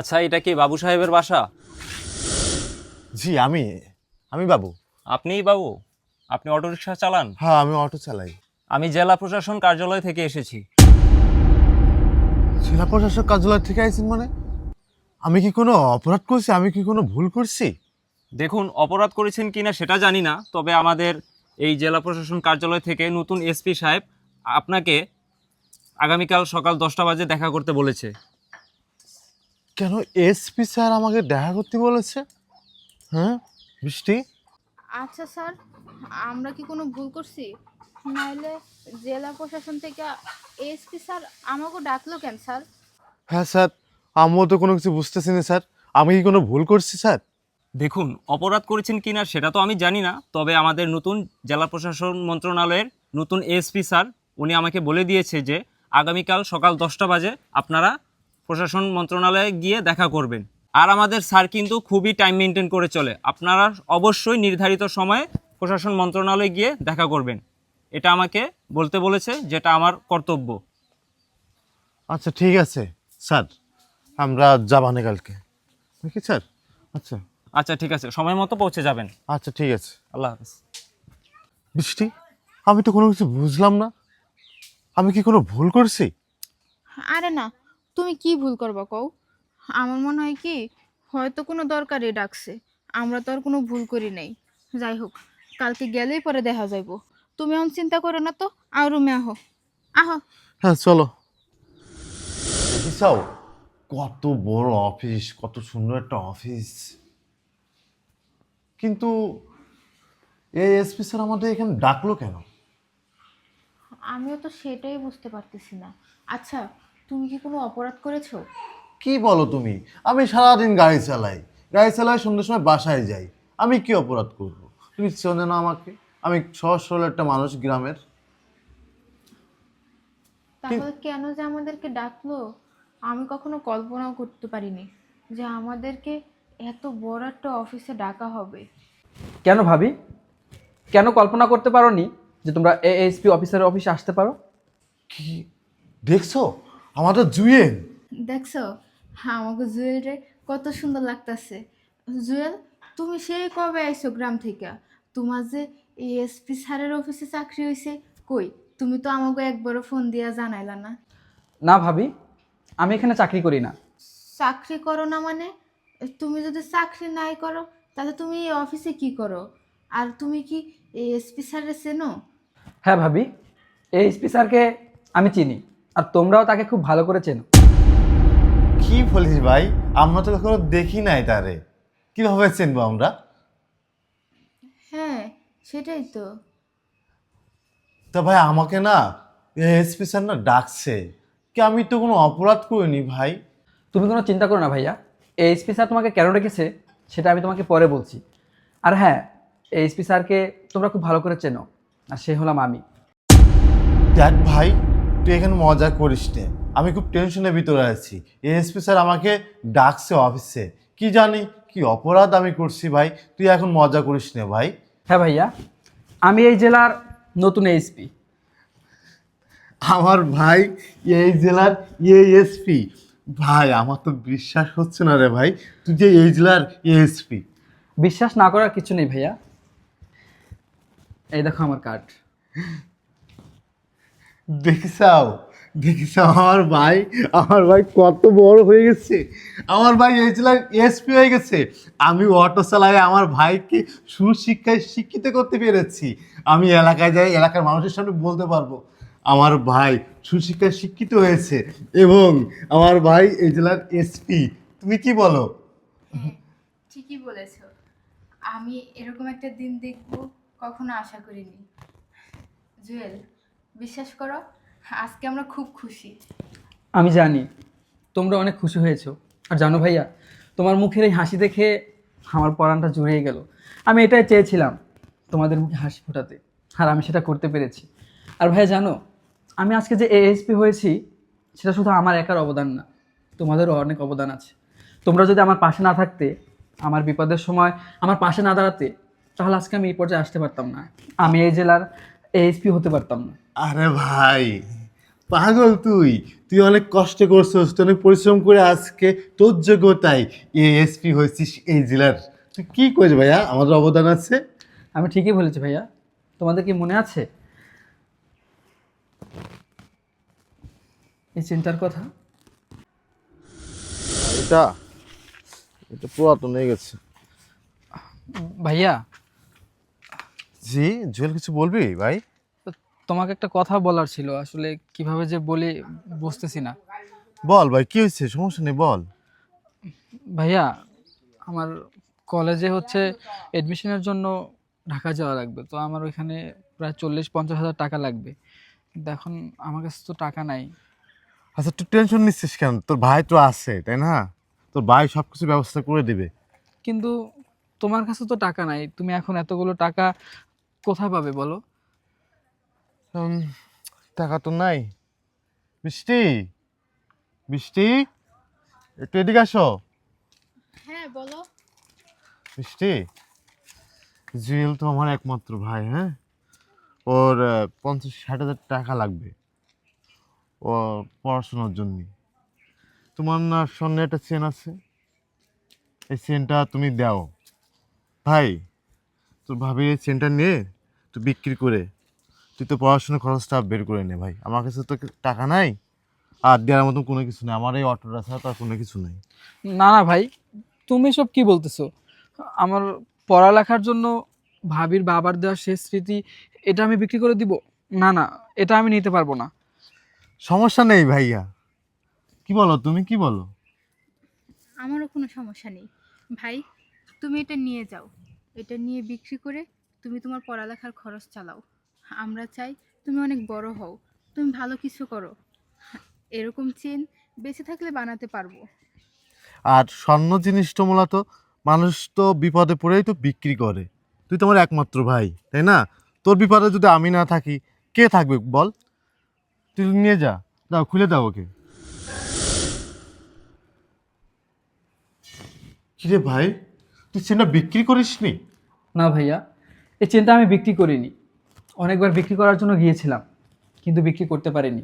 আচ্ছা এটা কি বাবু সাহেবের বাসা? জি আমি আমি বাবু। আপনিই বাবু? আপনি অটোরিকশা চালান? হ্যাঁ আমি অটো চালাই। আমি জেলা প্রশাসন কার্যালয় থেকে এসেছি। জেলা প্রশাসক কার্যালয় থেকে আইছেন মানে? আমি কি কোনো অপরাধ করছি? আমি কি কোনো ভুল করছি? দেখুন অপরাধ করেছেন কিনা সেটা জানি না তবে আমাদের এই জেলা প্রশাসন কার্যালয় থেকে নতুন এসপি সাহেব আপনাকে আগামীকাল সকাল দশটা বাজে দেখা করতে বলেছে। কেন এসপি স্যার আমাকে দেখা করতে বলেছে? হ্যাঁ বৃষ্টি আচ্ছা স্যার আমরা কি কোনো ভুল করছি? নাইলে জেলা প্রশাসন থেকে এসপি স্যার আমাকে ডাকলো কেন স্যার? হ্যাঁ স্যার আমিও তো কোনো কিছু বুঝতেছি না স্যার। আমি কি কোনো ভুল করছি স্যার? দেখুন অপরাধ করেছেন কিনা সেটা তো আমি জানি না তবে আমাদের নতুন জেলা প্রশাসন মন্ত্রণালয়ের নতুন এসপি স্যার উনি আমাকে বলে দিয়েছে যে আগামীকাল সকাল দশটা বাজে আপনারা প্রশাসন মন্ত্রণালয়ে গিয়ে দেখা করবেন। আর আমাদের স্যার কিন্তু খুবই টাইম মেনটেন করে চলে। আপনারা অবশ্যই নির্ধারিত সময়ে প্রশাসন মন্ত্রণালয়ে গিয়ে দেখা করবেন। এটা আমাকে বলতে বলেছে যেটা আমার কর্তব্য। আচ্ছা ঠিক আছে। স্যার আমরা যাবানে কালকে নাকি স্যার? আচ্ছা। আচ্ছা ঠিক আছে। সময় মতো পৌঁছে যাবেন। আচ্ছা ঠিক আছে। আল্লাহ হাফেজ। বৃষ্টি? আমি তো কোনো কিছু বুঝলাম না। আমি কি কোনো ভুল করছি? আরে না তুমি কি ভুল করবা কও? আমার মনে হয় কি হয়তো কোনো দরকারই ডাকছে। আমরা তো আর কোনো ভুল করি নাই। যাই হোক কালকে গেলেই পরে দেখা যাইব। তুমি এখন চিন্তা করো না তো আর রুমে আহো। আহো। হ্যাঁ চলো। দেখিসাও কত বড় অফিস কত সুন্দর একটা অফিস। কিন্তু এই এসপি স্যার আমাদের এখানে ডাকলো কেন? আমিও তো সেটাই বুঝতে পারতেছি না। আচ্ছা তুমি কি কোনো অপরাধ করেছ? কি বলো তুমি? আমি সারাদিন গাড়ি চালাই। গাড়ি চালাই সন্ধ্যের সময় বাসায় যাই। আমি কি অপরাধ করব? তুমি চেনে না আমাকে? আমি সহজ সরল একটা মানুষ গ্রামের। তাহলে কেন যে আমাদেরকে ডাকলো? আমি কখনো কল্পনাও করতে পারিনি যে আমাদেরকে এত বড় একটা অফিসে ডাকা হবে। কেন ভাবি? কেন কল্পনা করতে পারোনি যে তোমরা এএসপি অফিসারের অফিসে আসতে পারো? কি? দেখছ? আমাদের জুয়েল। দেখছ? হ্যাঁ আমাকে জুয়েলরে কত সুন্দর লাগতাছে। জুয়েল তুমি সেই কবে আইছো গ্রাম থেকে? তোমার যে এসপি স্যারের অফিসে চাকরি হয়েছে কই? তুমি তো আমাকে একবারও ফোন দিয়া জানাইলা না। না ভাবি আমি এখানে চাকরি করি না। চাকরি করো না মানে? তুমি যদি চাকরি নাই করো তাহলে তুমি এই অফিসে কি করো? আর তুমি কি এসপি স্যারের চেনো? হ্যাঁ ভাবি এএসপি স্যারকে আমি চিনি। আর তোমরাও তাকে খুব ভালো করে চেনো। কি বলিস ভাই? আমরা তো কখনো দেখি নাই তারে। কীভাবে চিনবো আমরা? হ্যাঁ সেটাই তো। তা ভাই আমাকে না এসপি স্যার না ডাকছে। কি আমি তো কোনো অপরাধ করিনি ভাই? তুমি কোনো চিন্তা করো না ভাইয়া। এএসপি স্যার তোমাকে কেন রেখেছে সেটা আমি তোমাকে পরে বলছি। আর হ্যাঁ এএসপি স্যারকে তোমরা খুব ভালো করে চেনো আর সে হলাম আমি। দেখ ভাই তুই এখানে মজা করিস নে। আমি খুব টেনশনের ভিতরে আছি। এসপি স্যার আমাকে ডাকছে অফিসে কি জানি কি অপরাধ আমি করছি ভাই? তুই এখন মজা করিস নে ভাই। হ্যাঁ ভাইয়া আমি এই জেলার নতুন এএসপি আমার ভাই এই জেলার এসপি ভাই আমার তো বিশ্বাস হচ্ছে না রে ভাই। তুই যে এই জেলার এসপি বিশ্বাস না করার কিছু নেই ভাইয়া। এই দেখো আমার কার্ড দেখিসাও দেখিসাও, আমার ভাই আমার ভাই কত বড় হয়ে গেছে। আমার ভাই এই জেলার এসপি হয়ে গেছে। আমি অটো চালাই আমার ভাইকে সুশিক্ষায় শিক্ষিত করতে পেরেছি। আমি এলাকায় যাই, এলাকার মানুষের সামনে বলতে পারব, আমার ভাই সুশিক্ষায় শিক্ষিত হয়েছে এবং আমার ভাই এই জেলার এসপি তুমি কি বলো? হ্যাঁ ঠিকই বলেছ। আমি এরকম একটা দিন দেখব, কখনো আশা করিনি। জুয়েল বিশ্বাস করো, আজকে আমরা খুব খুশি। আমি জানি, তোমরা অনেক খুশি হয়েছো। আর জানো ভাইয়া, তোমার মুখের এই হাসি দেখে আমার পরানটা জুড়িয়ে গেল। আমি এটাই চেয়েছিলাম তোমাদের মুখে হাসি ফোটাতে, আর আমি সেটা করতে পেরেছি। আর ভাইয়া জানো, আমি আজকে যে এএসপি হয়েছি, সেটা শুধু আমার একার অবদান না, তোমাদেরও অনেক অবদান আছে। তোমরা যদি আমার পাশে না থাকতে, আমার বিপদের সময় আমার পাশে না দাঁড়াতে, তাহলে আজকে আমি এই পর্যায়ে আসতে পারতাম না। আমি এই জেলার এএসপি হতে পারতাম না। আরে ভাই পাগল তুই। তুই অনেক কষ্ট করছিস তুই অনেক পরিশ্রম করে আজকে তোর যোগ্যতায় এএসপি হয়েছিস এই জেলার। তুই কি করিস ভাইয়া? আমাদের অবদান আছে? আমি ঠিকই বলেছি ভাইয়া। তোমাদের কি মনে আছে? এই চিন্তার কথা? এটা এটা পুরাতন হয়ে গেছে। ভাইয়া। জি জুয়েল কিছু বলবি ভাই? তোমাকে একটা কথা বলার ছিল আসলে কীভাবে যে বলি বুঝতেছি না। বল ভাই কি হয়েছে? সমস্যা নেই বল। ভাইয়া আমার কলেজে হচ্ছে এডমিশনের জন্য ঢাকা যাওয়া লাগবে তো আমার ওইখানে প্রায় চল্লিশ পঞ্চাশ হাজার টাকা লাগবে। কিন্তু এখন আমার কাছে তো টাকা নাই। আচ্ছা তুই টেনশন নিচ্ছিস কেন? তোর ভাই তো আছে তাই না? তোর ভাই সব কিছু ব্যবস্থা করে দিবে। কিন্তু তোমার কাছে তো টাকা নাই তুমি এখন এতগুলো টাকা কোথায় পাবে বলো? টাকা তো নাই। বৃষ্টি বৃষ্টি একটু এদিকে আসো। হ্যাঁ বলো। বৃষ্টি জুয়েল তো আমার একমাত্র ভাই হ্যাঁ? ওর পঞ্চাশ ষাট হাজার টাকা লাগবে। ও পড়াশোনার জন্য। তোমার না স্বর্ণে একটা চেন আছে? এই চেনটা তুমি দাও। ভাই তোর ভাবি এই চেনটা নিয়ে তুই বিক্রি করে তুই তো পড়াশোনার খরচটা বের করে নে ভাই। আমার কাছে তো টাকা নাই আর দেওয়ার মতন কোনো কিছু নেই। আমার এই অটোটা ছাড়া তার কোনো কিছু নেই। না না ভাই তুমি সব কি বলতেছো? আমার পড়ালেখার জন্য ভাবির বাবার দেওয়া শেষ স্মৃতি এটা আমি বিক্রি করে দিব? না না এটা আমি নিতে পারব না। সমস্যা নেই ভাইয়া। কি বলো তুমি কি বলো? আমারও কোনো সমস্যা নেই। ভাই তুমি এটা নিয়ে যাও। এটা নিয়ে বিক্রি করে তুমি তোমার পড়ালেখার খরচ চালাও। আমরা চাই তুমি অনেক বড় হও তুমি ভালো কিছু করো। এরকম চেন বেঁচে থাকলে বানাতে পারব। আর স্বর্ণ জিনিসটা মূলত মানুষ তো বিপদে পড়েই তো বিক্রি করে। তুই তো আমার একমাত্র ভাই তাই না? তোর বিপদে যদি আমি না থাকি কে থাকবে বল? তুই নিয়ে যা দাও খুলে দাও ওকে। কিরে ভাই তুই চেনটা বিক্রি করিস নি না ভাইয়া এই চেনটা আমি বিক্রি করিনি। অনেকবার বিক্রি করার জন্য গিয়েছিলাম, কিন্তু বিক্রি করতে পারিনি।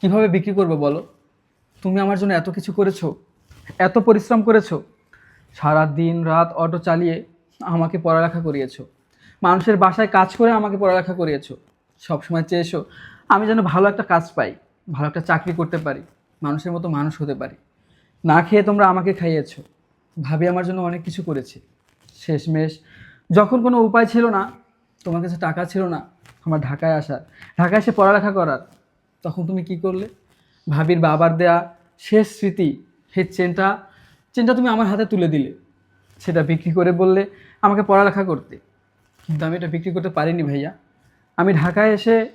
কীভাবে বিক্রি করব বলো? তুমি আমার জন্য এত কিছু করেছ, এত পরিশ্রম করেছ, সারা দিন রাত অটো চালিয়ে আমাকে পড়ালেখা করিয়েছো, মানুষের বাসায় কাজ করে আমাকে পড়ালেখা করিয়েছো, সবসময় চেয়েছো আমি যেন ভালো একটা কাজ পাই, ভালো একটা চাকরি করতে পারি, মানুষের মতো মানুষ হতে পারি। না খেয়ে তোমরা আমাকে খাইয়েছো, ভাবি আমার জন্য অনেক কিছু করেছে। শেষমেশ যখন কোনো উপায় ছিল না তোমার কাছে টাকা ছিল না, আমার ঢাকায় আসার। ঢাকায় এসে পড়ালেখা করার। তখন তুমি কি করলে? ভাবির বাবার দেয়া শেষ স্মৃতি, সেই চেনটা চেনটা তুমি আমার হাতে তুলে দিলে। সেটা বিক্রি করে বললে, আমাকে পড়ালেখা করতে। কিন্তু আমি এটা বিক্রি করতে পারিনি ভাইয়া। আমি ঢাকায় এসে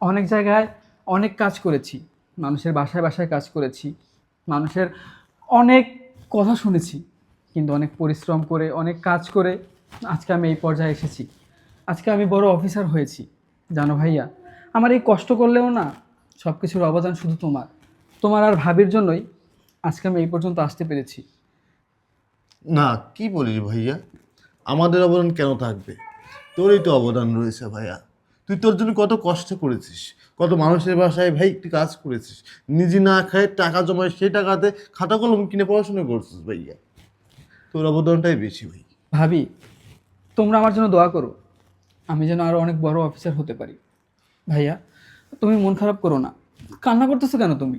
অনেক জায়গায় অনেক কাজ করেছি। মানুষের বাসায় বাসায় কাজ করেছি। মানুষের অনেক কথা শুনেছি। কিন্তু অনেক পরিশ্রম করে, অনেক কাজ করে আজকে আমি এই পর্যায়ে এসেছি। আজকে আমি বড় অফিসার হয়েছি। জানো ভাইয়া আমার এই কষ্ট করলেও না সব কিছুর অবদান শুধু তোমার। তোমার আর ভাবির জন্যই আজকে আমি এই পর্যন্ত আসতে পেরেছি। না কি বলিস ভাইয়া? আমাদের অবদান কেন থাকবে? তোরই তো অবদান রয়েছে ভাইয়া। তুই তোর জন্য কত কষ্ট করেছিস কত মানুষের বাসায় ভাই একটি কাজ করেছিস। নিজে না খায় টাকা জমায় সেই টাকাতে খাতা কলম কিনে পড়াশোনা করছিস ভাইয়া। তোর অবদানটাই বেশি ভাই। ভাবি তোমরা আমার জন্য দোয়া করো। আমি যেন আরও অনেক বড় অফিসার হতে পারি। ভাইয়া, তুমি মন খারাপ করো না। কান্না করতেছো কেন তুমি?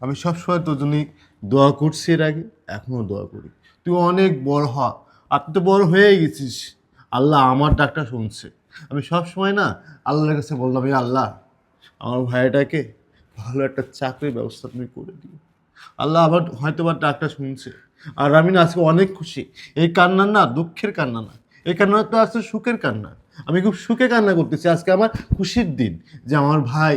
আমি সবসময় তোর জন্য দোয়া করছি এর আগে এখনও দোয়া করি। তুই অনেক বড় হ। আর তুই তো বড় হয়ে গেছিস। আল্লাহ আমার ডাকটা শুনছে। আমি সব সময় না আল্লাহর কাছে বললাম এই আল্লাহ, আমার ভাইটাকে ভালো একটা চাকরির ব্যবস্থা তুমি করে দিও। আল্লাহ আবার হয়তো বা ডাকটা শুনছে। আর আমি না আজকে অনেক খুশি। এই কান্না না দুঃখের কান্না না। এই কান্না তো আসছে সুখের কান্না। আমি খুব সুখে কান্না করতেছি। আজকে আমার খুশির দিন যে আমার ভাই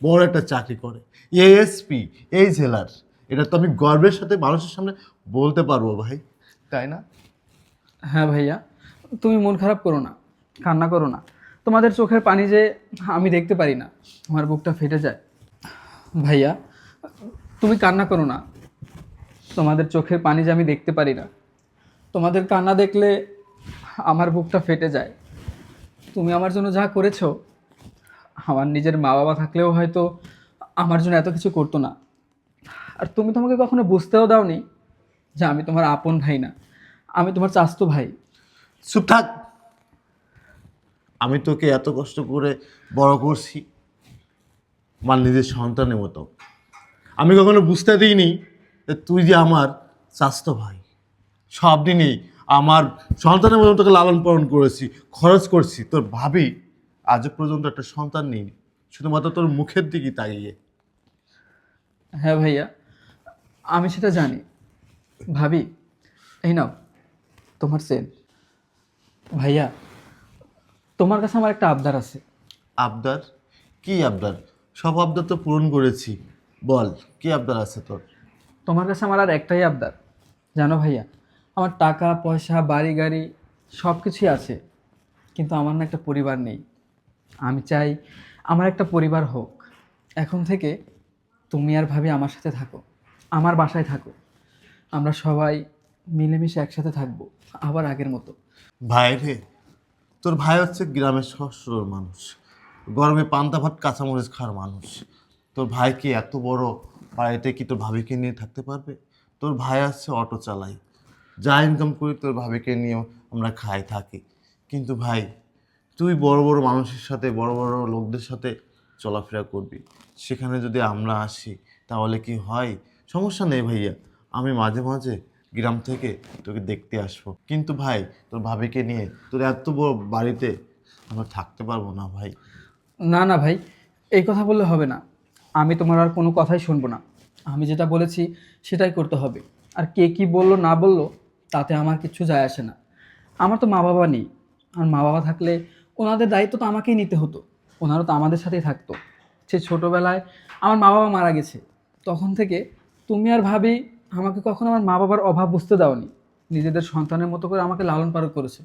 বড় একটা চাকরি করে। এএসপি এই জেলার। এটা তো আমি গর্বের সাথে মানুষের সামনে বলতে পারব ভাই। তাই না? হ্যাঁ ভাইয়া, তুমি মন খারাপ করো না, কান্না করো না। তোমাদের চোখের পানি যে আমি দেখতে পারি না, আমার বুকটা ফেটে যায়। ভাইয়া, তুমি কান্না করো না। তোমাদের চোখের পানি যে আমি দেখতে পারি না। তোমাদের কান্না দেখলে আমার বুকটা ফেটে যায়। তুমি আমার জন্য যা করেছ, আমার নিজের মা বাবা থাকলেও হয়তো আমার জন্য এত কিছু করতো না। আর তুমি তোমাকে কখনো বুঝতেও দাওনি যে আমি তোমার আপন ভাই না, আমি তোমার চাস্তো ভাই। চুপ থাক। আমি তোকে এত কষ্ট করে বড় করছি, আমার নিজের সন্তানের মতো। আমি কখনো বুঝতে দিইনি যে তুই যে আমার স্বাস্থ্য ভাই। সব দিনই আমার সন্তানের মতো তোকে লালন পালন করেছি খরচ করছি তোর ভাবি আজও পর্যন্ত একটা সন্তান নেই শুধুমাত্র তোর মুখের দিকে তাকিয়ে। হ্যাঁ ভাইয়া আমি সেটা জানি। ভাবি এই নাও তোমার সেন ভাইয়া তোমার কাছে আমার একটা আবদার আছে। আবদার? কি আবদার? সব আবদার তো পূরণ করেছি। বল কি আবদার আছে তোর? তোমার কাছে আমার আর একটাই আবদার। জানো ভাইয়া আমার টাকা, পয়সা, বাড়ি, গাড়ি সব কিছুই আছে। কিন্তু আমার না একটা পরিবার নেই। আমি চাই আমার একটা পরিবার হোক। এখন থেকে তুমি আর ভাবি আমার সাথে থাকো। আমার বাসায় থাকো। আমরা সবাই মিলেমিশে একসাথে থাকব, আবার আগের মতো। ভাই রে, তোর ভাই হচ্ছে গ্রামের সহজ মানুষ। গরমে পান্তা ভাত, কাঁচামরিচ খাওয়ার মানুষ। তোর ভাই কি এত বড়? বাড়িতে কি তোর ভাবিকে নিয়ে থাকতে পারবে? তোর ভাই আছে অটো চালাই। যা ইনকাম করি তোর ভাবিকে নিয়েও আমরা খাই, থাকি। কিন্তু ভাই, তুই বড় বড় মানুষের সাথে, বড় বড় লোকদের সাথে চলাফেরা করবি। সেখানে যদি আমরা আসি, তাহলে কি হয়? সমস্যা নেই ভাইয়া। আমি মাঝে মাঝে গ্রাম থেকে তোকে দেখতে আসব। কিন্তু ভাই, তোর ভাবিকে নিয়ে তোর এত বড় বাড়িতে আমরা থাকতে পারব না ভাই। না না ভাই, এই কথা বললে হবে না। আমি তোমার আর কোনো কথাই শুনব না। আমি যেটা বলেছি সেটাই করতে হবে। আর কে কি বলল, না বলল তাতে আমার কিছু যায় আসে না। আমার তো মা বাবা নেই। আর মা বাবা থাকলে ওনাদের দায়িত্ব তো আমাকেই নিতে হতো। ওনারা তো আমাদের সাথেই থাকতো। সে ছোটোবেলায় আমার মা বাবা মারা গেছে। তখন থেকে তুমি আর ভাবি আমাকে কখনো আমার মা বাবার অভাব বুঝতে দাওনি। নিজেদের সন্তানের মতো করে আমাকে লালন পালন করেছ।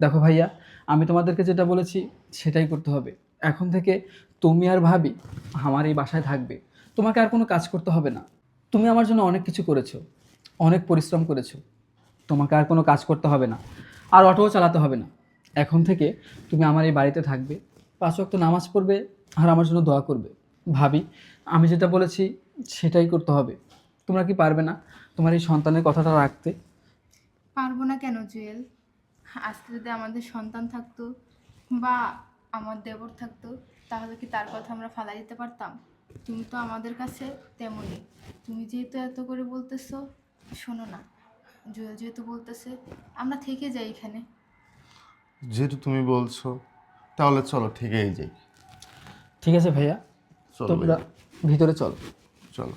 দেখো ভাইয়া, আমি তোমাদেরকে যেটা বলেছি সেটাই করতে হবে। এখন থেকে তুমি আর ভাবি আমার এই বাসায় থাকবে। তোমাকে আর কোনো কাজ করতে হবে না। তুমি আমার জন্য অনেক কিছু করেছ। অনেক পরিশ্রম করেছ। তোমাকে আর কোনো কাজ করতে হবে না। আর অটোও চালাতে হবে না। এখন থেকে তুমি আমার এই বাড়িতে থাকবে। পাঁচ ওয়াক্ত নামাজ পড়বে আর আমার জন্য দোয়া করবে। ভাবি, আমি যেটা বলেছি সেটাই করতে হবে। তোমরা কি পারবে না তোমার এই সন্তানের কথাটা রাখতে? পারব না কেন, জুয়েল? আজকে যদি আমাদের সন্তান থাকতো বা আমার দেবর থাকতো, তাহলে কি তার কথা আমরা ফালাই দিতে পারতাম? তুমি তো আমাদের কাছে তেমনই তুমি যেহেতু এত করে বলতেছো, শোনো না। জুয়েল যেহেতু বলতেছে আমরা থেকে যাই এখানে। যেহেতু তুমি বলছো তাহলে চলো ঠিকই যাই। ঠিক আছে ভাইয়া। চলো তোমরা ভিতরে চলো। চলো।